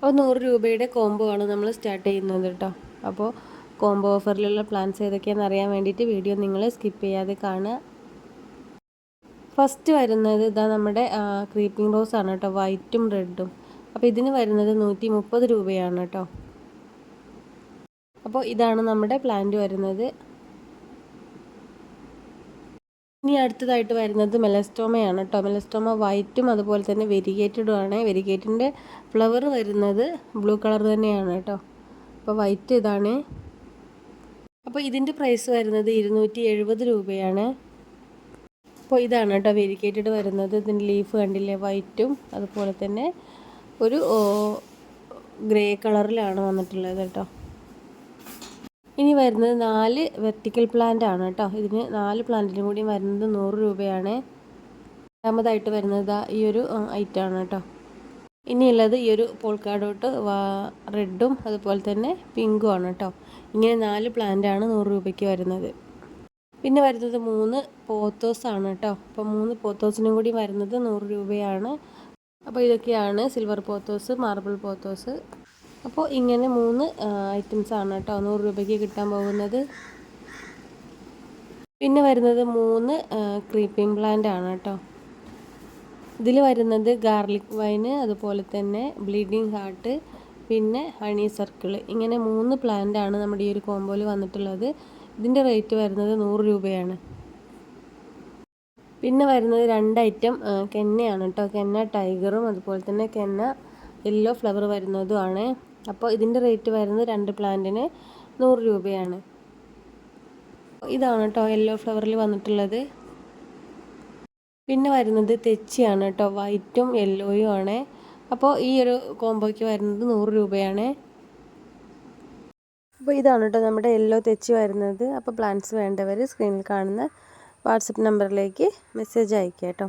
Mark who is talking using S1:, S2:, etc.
S1: അപ്പോൾ നൂറ് രൂപയുടെ കോംബോ ആണ് നമ്മൾ സ്റ്റാർട്ട് ചെയ്യുന്നത് കേട്ടോ അപ്പോൾ കോംബോ ഓഫറിലുള്ള പ്ലാൻസ് ഏതൊക്കെയാണെന്ന് അറിയാൻ വേണ്ടിയിട്ട് വീഡിയോ നിങ്ങൾ സ്കിപ്പ് ചെയ്യാതെ കാണുക. ഫസ്റ്റ് വരുന്നത് ഇതാ നമ്മുടെ ക്രീപ്പിംഗ് റോസ് ആണ് കേട്ടോ വൈറ്റും റെഡും അപ്പോൾ ഇതിന് വരുന്നത് നൂറ്റി മുപ്പത് രൂപയാണ് കേട്ടോ അപ്പോൾ ഇതാണ് നമ്മുടെ പ്ലാന്റ് വരുന്നത്. ഇനി അടുത്തതായിട്ട് വരുന്നത് മെലസ്റ്റോമയാണ് കേട്ടോ മെലസ്റ്റോമ വൈറ്റും അതുപോലെ തന്നെ വെരിഗേറ്റഡും ആണ് വെരിഗേറ്റിന്റെ ഫ്ലവർ വരുന്നത് ബ്ലൂ കളർ തന്നെയാണ് കേട്ടോ അപ്പോൾ വൈറ്റ് ഇതാണ്. അപ്പോൾ ഇതിന്റെ പ്രൈസ് വരുന്നത് ഇരുന്നൂറ്റി എഴുപത് രൂപയാണ്. അപ്പോൾ ഇതാണ് കേട്ടോ വെരിഗേറ്റഡ് വരുന്നത്. ഇതിന്റെ ലീഫ് കണ്ടില്ലേ? വൈറ്റും അതുപോലെ തന്നെ ഒരു ഗ്രേ കളറിലാണ് വന്നിട്ടുള്ളത് കേട്ടോ ഇനി വരുന്നത് നാല് വെർട്ടിക്കൽ പ്ലാന്റ് ആണ് കേട്ടോ. ഇതിന് നാല് പ്ലാന്റിനും കൂടി വരുന്നത് നൂറ് രൂപയാണ്. രണ്ടാമതായിട്ട് വരുന്നത് ഈ ഒരു ഐറ്റം ആണ് കേട്ടോ. ഇനിയുള്ളത് ഈ ഒരു പോൾക്കാഡോട്ട് റെഡും അതുപോലെ തന്നെ പിങ്കും ആണ് കേട്ടോ. ഇങ്ങനെ നാല് പ്ലാന്റ് ആണ് നൂറ് രൂപയ്ക്ക് വരുന്നത്. പിന്നെ വരുന്നത് മൂന്ന് പോത്തോസ് ആണ് കേട്ടോ. അപ്പോൾ മൂന്ന് പോത്തോസിനും കൂടി വരുന്നത് നൂറ് രൂപയാണ്. അപ്പോൾ ഇതൊക്കെയാണ് സിൽവർ പോത്തോസ് മാർബിൾ പോത്തോസ് അപ്പോൾ ഇങ്ങനെ മൂന്ന് ഐറ്റംസ് ആണ് കേട്ടോ നൂറ് രൂപയ്ക്ക് കിട്ടാൻ പോകുന്നത്. പിന്നെ വരുന്നത് മൂന്ന് ക്രീപ്പിംഗ് പ്ലാന്റ് ആണ് കേട്ടോ. ഇതിൽ വരുന്നത് ഗാർലിക് വൈന് അതുപോലെ തന്നെ ബ്ലീഡിങ് ഹാർട്ട് പിന്നെ ഹണി സർക്കിൾ ഇങ്ങനെ മൂന്ന് പ്ലാന്റ് ആണ് നമ്മുടെ ഈ ഒരു കോമ്പോയിൽ വന്നിട്ടുള്ളത്. ഇതിന്റെ റേറ്റ് വരുന്നത് നൂറ് രൂപയാണ്. പിന്നെ വരുന്നത് രണ്ട് ഐറ്റം കെന്നയാണ് കേട്ടോ. കെന്ന ടൈഗറും അതുപോലെ തന്നെ കെന്ന യെല്ലോ ഫ്ലവർ വരുന്നതുമാണ് അപ്പോൾ ഇതിന്റെ റേറ്റ് വരുന്നത് രണ്ട് പ്ലാന്റിന് നൂറ് രൂപയാണ്. ഇതാണ് കേട്ടോ യെല്ലോ ഫ്ലവറിൽ വന്നിട്ടുള്ളത്. പിന്നെ വരുന്നത് തെച്ചിയാണ് കേട്ടോ വൈറ്റും യെല്ലോയും ആണ്. അപ്പോൾ ഈ ഒരു കോംബോയ്ക്ക് വരുന്നത് നൂറ് രൂപയാണ്. അപ്പോൾ ഇതാണ് കേട്ടോ നമ്മുടെ യെല്ലോ തെച്ചി വരുന്നത്. അപ്പോൾ പ്ലാന്റ്സ് വേണ്ടവർ സ്ക്രീനിൽ കാണുന്ന വാട്സപ്പ് നമ്പറിലേക്ക് മെസ്സേജ് അയക്കുക കേട്ടോ